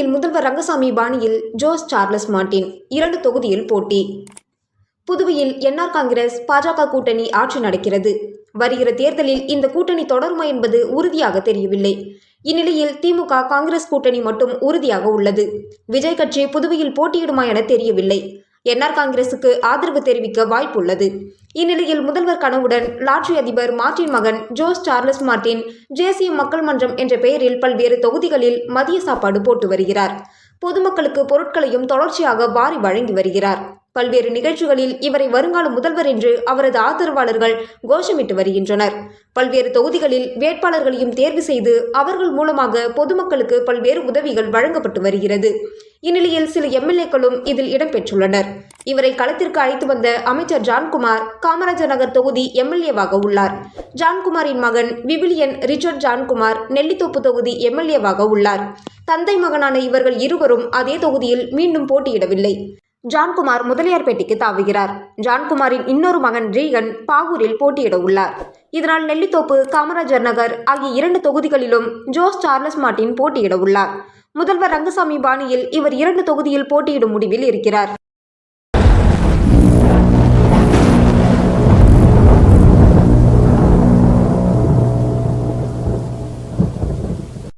முதல்வர் ரங்கசாமி பாணியில் Jose Charles Martin இரண்டு தொகுதியில் போட்டி. புதுவையில் என்ஆர் காங்கிரஸ் பாஜக கூட்டணி ஆட்சி நடக்கிறது. வருகிற தேர்தலில் இந்த கூட்டணி தொடருமா என்பது உறுதியாக தெரியவில்லை. இந்நிலையில் திமுக காங்கிரஸ் கூட்டணி மட்டும் உறுதியாக உள்ளது. விஜய் கட்சி புதுவையில் போட்டியிடுமா என தெரியவில்லை. என்ஆர் காங்கிரசுக்கு ஆதரவு தெரிவிக்க வாய்ப்புள்ளது. இந்நிலையில் முதல்வர் கனவுடன் லாட்ரி அதிபர் மார்டின் மகன் ஜோஸ் சார்லஸ் மார்டின் தேசிய மக்கள் மன்றம் என்ற பெயரில் பல்வேறு தொகுதிகளில் மதிய சாப்பாடு போட்டு வருகிறார். பொதுமக்களுக்கு பொருட்களையும் தொடர்ச்சியாக வாரி வழங்கி வருகிறார். பல்வேறு நிகழ்ச்சிகளில் இவரை வருங்கால முதல்வர் என்று அவரது ஆதரவாளர்கள் கோஷமிட்டு வருகின்றனர். பல்வேறு தொகுதிகளில் வேட்பாளர்களையும் தேர்வு செய்து அவர்கள் மூலமாக பொதுமக்களுக்கு பல்வேறு உதவிகள் வழங்கப்பட்டு வருகிறது. இந்நிலையில் சில எம்எல்ஏக்களும் இதில் இடம்பெற்றுள்ளனர். இவரை களத்திற்கு அழைத்து வந்த அமைச்சர் ஜான்குமார் காமராஜர் நகர் தொகுதி எம்எல்ஏவாக உள்ளார். ஜான்குமாரின் மகன் விவிலியன் ரிச்சர்ட் ஜான்குமார் நெல்லித்தோப்பு தொகுதி எம்எல்ஏவாக உள்ளார். தந்தை மகனான இவர்கள் இருவரும் அதே தொகுதியில் மீண்டும் போட்டியிடவில்லை. ஜான்குமார் முதலியார்பேட்டைக்கு தாவுகிறார். ஜான்குமாரின் இன்னொரு மகன் ரீகன் பாகூரில் போட்டியிட உள்ளார். இதனால் நெல்லித்தோப்பு காமராஜர் நகர் ஆகிய இரண்டு தொகுதிகளிலும் ஜோஸ் சார்லஸ் மார்டின் போட்டியிட உள்ளார். முதல்வர் ரங்கசாமி பாணியில் இவர் இரண்டு தொகுதியில் போட்டியிடும் முடிவில் இருக்கிறார்.